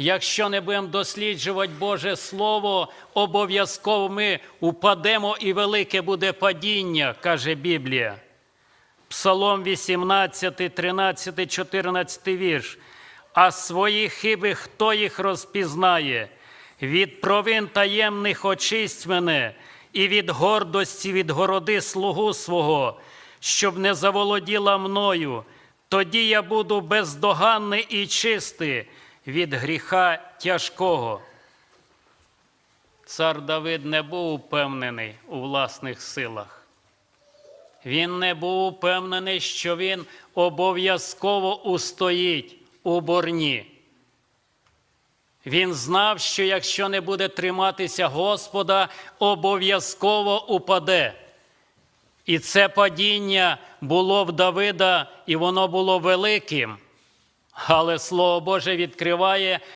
Якщо не будемо досліджувати Боже Слово, обов'язково ми упадемо і велике буде падіння, каже Біблія. Псалом 18, 13, 14 вірш. А свої хиби хто їх розпізнає? Від провин таємних очисть мене, і від гордості відгороди слугу свого, щоб не заволоділа мною. Тоді я буду бездоганний і чистий від гріха тяжкого. Цар Давид не був упевнений у власних силах. Він не був упевнений, що він обов'язково устоїть у борні. Він знав, що якщо не буде триматися Господа, обов'язково упаде. І це падіння було в Давида, і воно було великим. Але Слово Боже відкриває,